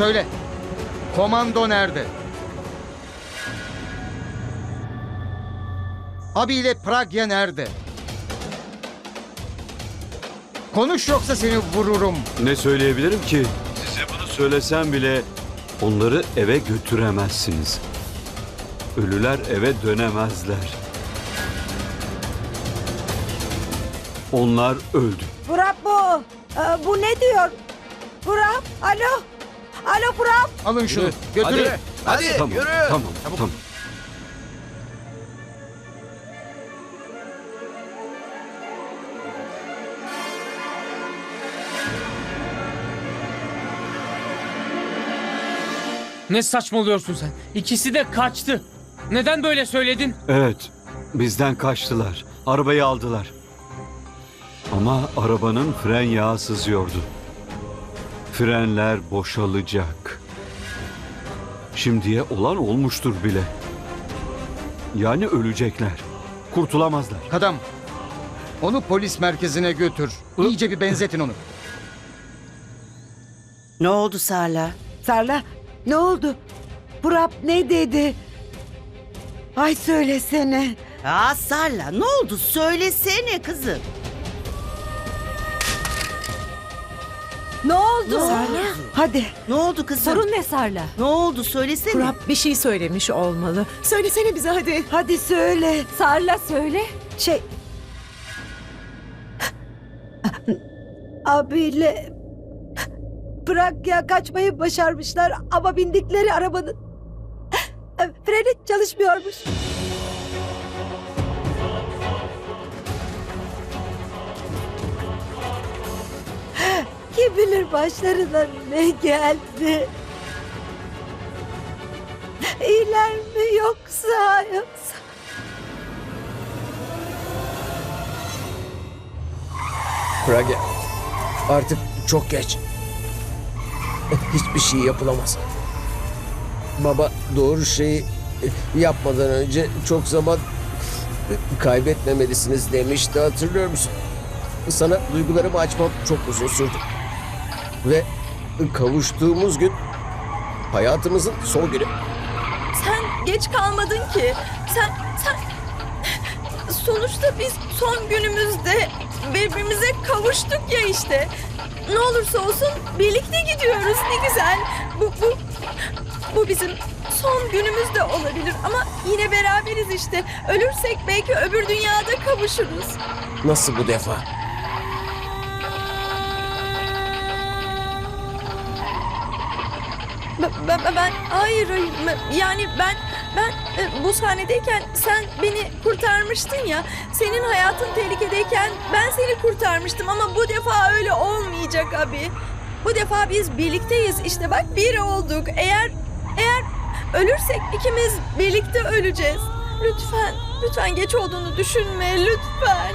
Söyle. Komando nerede? Abi ile Pragya nerede? Konuş yoksa seni vururum. Ne söyleyebilirim ki? Size bunu söylesem bile onları eve götüremezsiniz. Ölüler eve dönemezler. Onlar öldü. Burak bu. Ee, bu ne diyor? Burak, alo. Alo Burak. Alın şunu. Götürün. Hadi tamam, yürü. tamam, tamam. Ne saçmalıyorsun sen? İkisi de kaçtı. Neden böyle söyledin? Evet, bizden kaçtılar. Arabayı aldılar. Ama arabanın fren yağı sızıyordu. Frenler boşalacak. Şimdiye olan olmuştur bile. Yani ölecekler. Kurtulamazlar. Kadam. Onu polis merkezine götür. İyice bir benzetin onu. Ne oldu Sarla? Sarla, ne oldu? Burak ne dedi? Ay söylesene. Aa Sarla ne oldu söylesene kızım. Ne oldu? Sarla. Hadi. Ne oldu kızım? Sorun ne Sarla? Ne oldu söylesene. Kurap bir şey söylemiş olmalı. Söylesene bize hadi. Hadi söyle. Sarla söyle. Şey... Abiyle... Pragya kaçmayı başarmışlar ama bindikleri arabanın... Freni çalışmıyormuş. Bilir başlarına ne geldi? İyiler mi yoksa yoksa... Pragya. Artık çok geç. Hiçbir şey yapılamaz. Baba doğru şeyi yapmadan önce çok zaman kaybetmemelisiniz demişti hatırlıyor musun? Sana duygularımı açmam çok uzun sürdü. Ve kavuştuğumuz gün hayatımızın son günü. Sen geç kalmadın ki. Sen sen sonuçta biz son günümüzde birbirimize kavuştuk ya işte. Ne olursa olsun birlikte gidiyoruz ne güzel. Bu bu bu bizim son günümüz de olabilir ama yine beraberiz işte. Ölürsek belki öbür dünyada kavuşuruz. Nasıl bu defa? Ben, hayır hayır yani ben ben e, bu sahnedeyken sen beni kurtarmıştın ya senin hayatın tehlikedeyken ben seni kurtarmıştım ama bu defa öyle olmayacak abi. Bu defa biz birlikteyiz işte bak bir olduk eğer eğer ölürsek ikimiz birlikte öleceğiz. Lütfen lütfen geç olduğunu düşünme lütfen.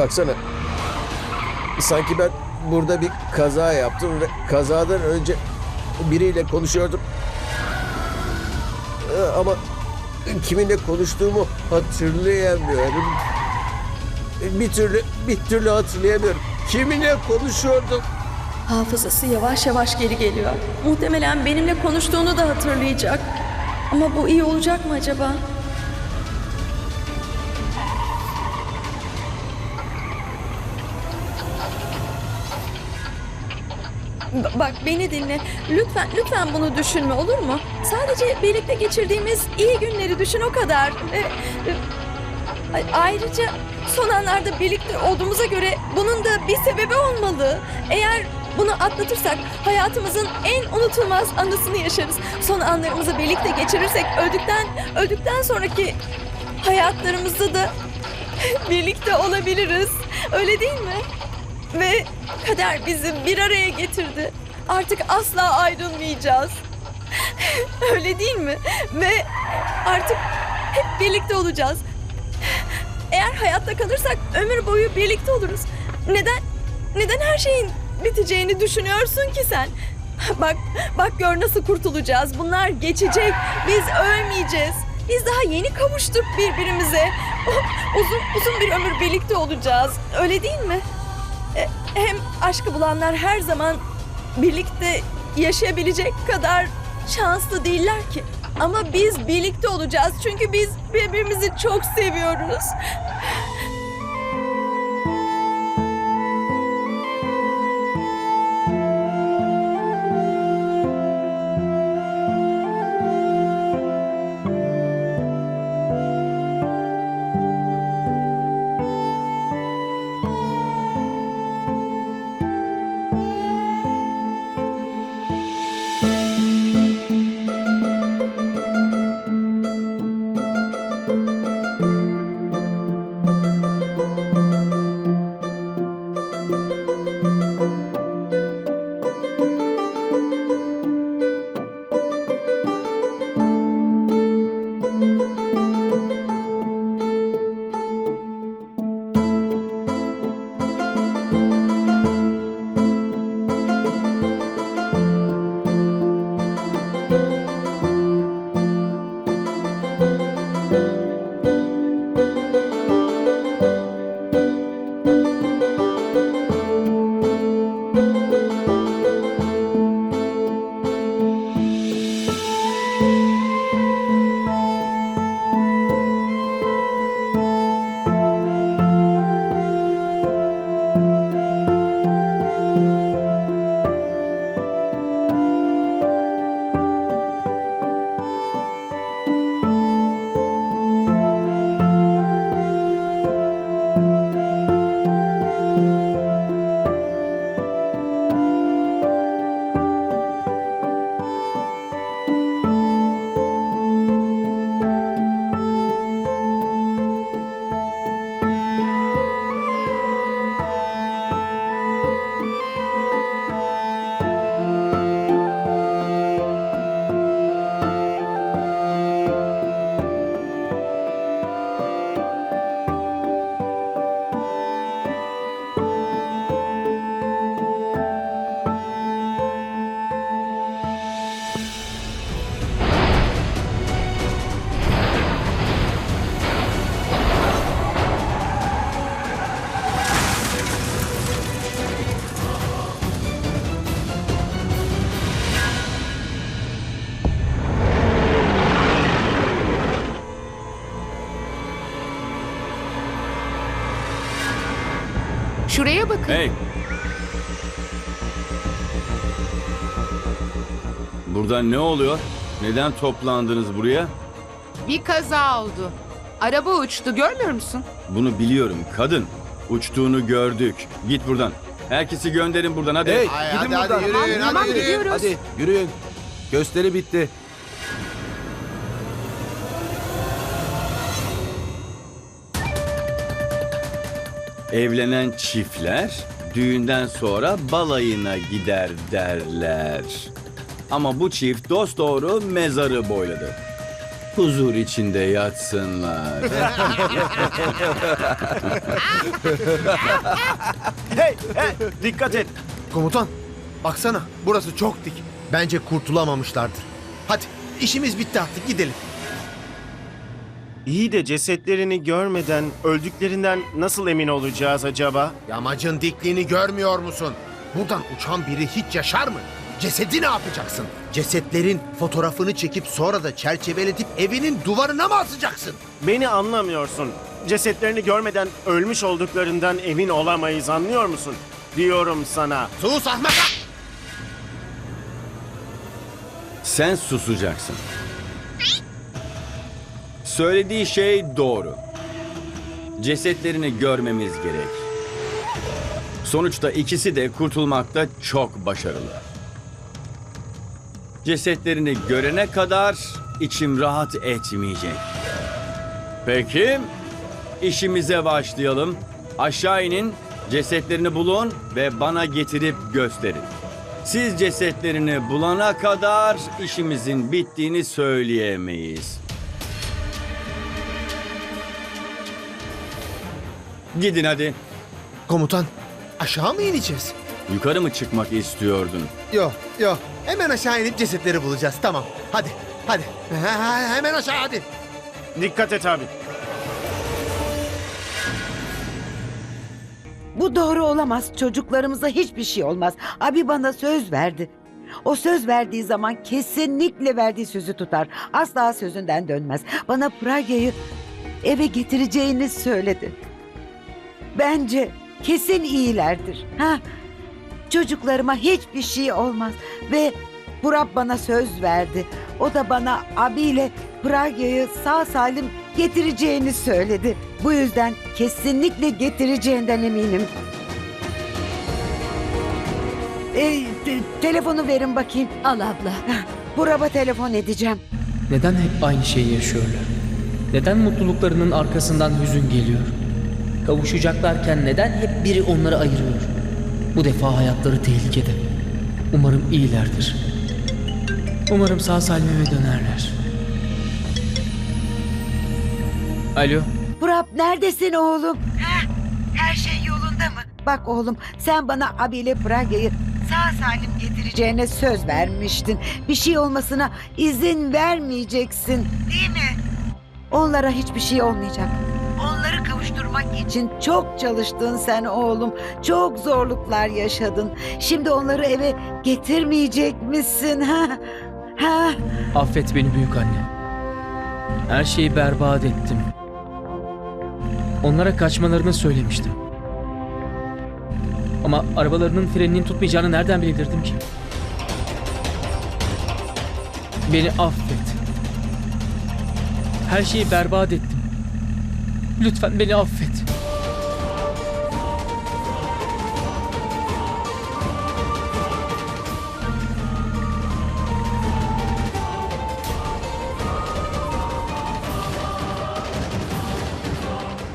Baksana. Sanki ben burada bir kaza yaptım ve kazadan önce biriyle konuşuyordum. Ee, Ama kiminle konuştuğumu hatırlayamıyorum. Bir türlü bir türlü hatırlayamıyorum. Kiminle konuşuyordum? Hafızası yavaş yavaş geri geliyor. Muhtemelen benimle konuştuğunu da hatırlayacak. Ama bu iyi olacak mı acaba? Bak beni dinle. Lütfen lütfen bunu düşünme olur mu? Sadece birlikte geçirdiğimiz iyi günleri düşün o kadar. Ve, e, a- ayrıca son anlarda birlikte olduğumuza göre bunun da bir sebebi olmalı. Eğer bunu atlatırsak hayatımızın en unutulmaz anısını yaşarız. Son anlarımızı birlikte geçirirsek öldükten öldükten sonraki hayatlarımızda da birlikte olabiliriz. Öyle değil mi? Ve kader bizi bir araya getirdi. Artık asla ayrılmayacağız. Öyle değil mi? Ve artık hep birlikte olacağız. Eğer hayatta kalırsak ömür boyu birlikte oluruz. Neden? Neden her şeyin biteceğini düşünüyorsun ki sen? Bak, bak gör nasıl kurtulacağız. Bunlar geçecek. Biz ölmeyeceğiz. Biz daha yeni kavuştuk birbirimize. Uzun uzun bir ömür birlikte olacağız. Öyle değil mi? Hem aşkı bulanlar her zaman birlikte yaşayabilecek kadar şanslı değiller ki. Ama biz birlikte olacağız çünkü biz birbirimizi çok seviyoruz. Şuraya bakın. Hey! Burada ne oluyor? Neden toplandınız buraya? Bir kaza oldu. Araba uçtu görmüyor musun? Bunu biliyorum kadın. Uçtuğunu gördük. Git buradan. Herkesi gönderin buradan hadi. Hey, Gidin hadi buradan. hadi yürüyün, Tamam, hadi yürüyün. gidiyoruz. Hadi yürüyün. Gösteri bitti. Evlenen çiftler düğünden sonra balayına gider derler. Ama bu çift dost doğru mezarı boyladı. Huzur içinde yatsınlar. Hey, hey, dikkat et. Komutan, baksana. Burası çok dik. Bence kurtulamamışlardır. Hadi, işimiz bitti artık gidelim. İyi de cesetlerini görmeden öldüklerinden nasıl emin olacağız acaba? Yamacın dikliğini görmüyor musun? Buradan uçan biri hiç yaşar mı? Cesedi ne yapacaksın? Cesetlerin fotoğrafını çekip sonra da çerçeveletip evinin duvarına mı asacaksın? Beni anlamıyorsun. Cesetlerini görmeden ölmüş olduklarından emin olamayız anlıyor musun? Diyorum sana. Sus ahmak! Sen susacaksın. Söylediği şey doğru. Cesetlerini görmemiz gerek. Sonuçta ikisi de kurtulmakta çok başarılı. Cesetlerini görene kadar içim rahat etmeyecek. Peki, işimize başlayalım. Aşağı inin, cesetlerini bulun ve bana getirip gösterin. Siz cesetlerini bulana kadar işimizin bittiğini söyleyemeyiz. Gidin hadi. Komutan aşağı mı ineceğiz? Yukarı mı çıkmak istiyordun? Yok yok hemen aşağı inip cesetleri bulacağız tamam. Hadi hadi Ha, ha, hemen aşağı hadi. Dikkat et abi. Bu doğru olamaz. Çocuklarımıza hiçbir şey olmaz. Abi bana söz verdi. O söz verdiği zaman kesinlikle verdiği sözü tutar. Asla sözünden dönmez. Bana Pragya'yı eve getireceğini söyledi. Bence kesin iyilerdir. Ha? Çocuklarıma hiçbir şey olmaz ve Burak bana söz verdi. O da bana abiyle Pragya'yı sağ salim getireceğini söyledi. Bu yüzden kesinlikle getireceğinden eminim. E, te- telefonu verin bakayım. Al abla. Burak'a telefon edeceğim. Neden hep aynı şeyi yaşıyorlar? Neden mutluluklarının arkasından hüzün geliyor? Kavuşacaklarken neden hep biri onları ayırıyor? Bu defa hayatları tehlikede. Umarım iyilerdir. Umarım sağ salim eve dönerler. Alo, Burak neredesin oğlum? her şey yolunda mı? Bak oğlum sen bana abiyle Pragya'yı sağ salim getireceğine söz vermiştin. Bir şey olmasına izin vermeyeceksin değil mi? Onlara hiçbir şey olmayacak. Kavuşturmak için çok çalıştın sen oğlum. Çok zorluklar yaşadın. Şimdi onları eve getirmeyecek misin? Ha? Ha? affet beni büyük anne. Her şeyi berbat ettim. Onlara kaçmalarını söylemiştim. Ama arabalarının freninin tutmayacağını nereden bilebilirdim ki? Beni affet. Her şeyi berbat ettim. Lütfen beni affet.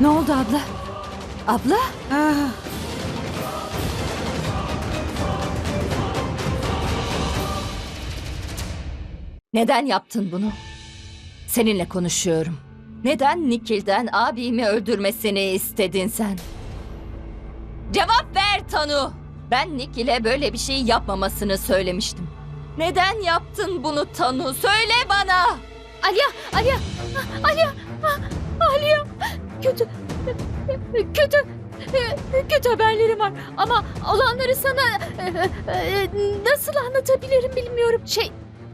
Ne oldu abla? Abla? Ah. Neden yaptın bunu? Seninle konuşuyorum. Neden Nikil'den abimi öldürmesini istedin sen? Cevap ver Tanu. Ben Nikil'e böyle bir şey yapmamasını söylemiştim. Neden yaptın bunu Tanu? Söyle bana. Alya, Alya, Alya, Alya. Kötü, kötü, kötü haberlerim var. Ama olanları sana nasıl anlatabilirim bilmiyorum. Şey,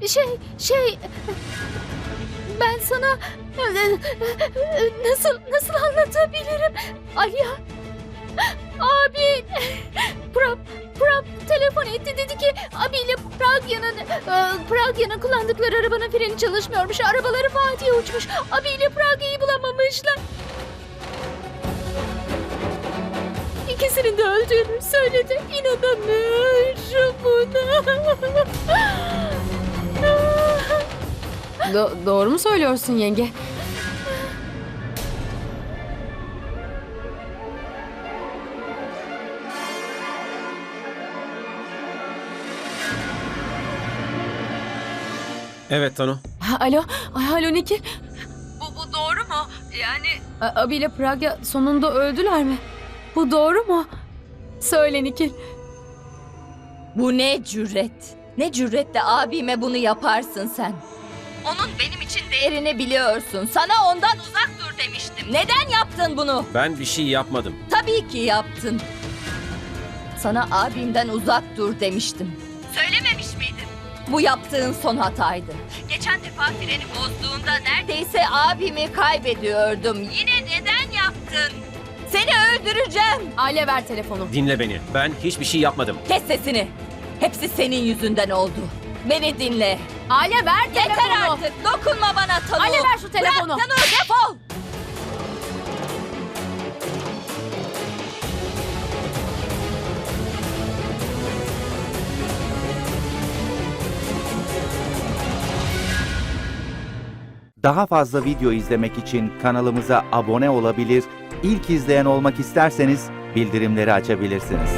şey, şey... Ben sana nasıl nasıl anlatabilirim? Alya, abi, Prab, Prab telefon etti dedi ki abiyle Pragya'nın e, Pragya'nın kullandıkları arabanın freni çalışmıyormuş. Arabaları Fatih'e uçmuş. Abiyle Pragya'yı bulamamışlar. İkisinin de öldüğünü söyledi. İnanamıyorum buna. doğru mu söylüyorsun yenge? Evet Tanu. Alo, ay, alo Niki. Bu, bu doğru mu? Yani... Abi ile Praga sonunda öldüler mi? Bu doğru mu? Söyle Nikil. Bu ne cüret? Ne cüretle abime bunu yaparsın sen? Onun benim için değerini biliyorsun. Sana ondan uzak dur demiştim. Neden yaptın bunu? Ben bir şey yapmadım. Tabii ki yaptın. Sana abimden uzak dur demiştim. Söylememiş miydim? Bu yaptığın son hataydı. Geçen defa freni bozduğunda neredeyse abimi kaybediyordum. Yine neden yaptın? Seni öldüreceğim. Aile ver telefonu. Dinle beni. Ben hiçbir şey yapmadım. Kes sesini. Hepsi senin yüzünden oldu. Beni dinle. Ale ver Yeter telefonu. artık. Dokunma bana Tanu. Ale ver şu telefonu. Bırak Tanu defol. Daha fazla video izlemek için kanalımıza abone olabilir, ilk izleyen olmak isterseniz bildirimleri açabilirsiniz.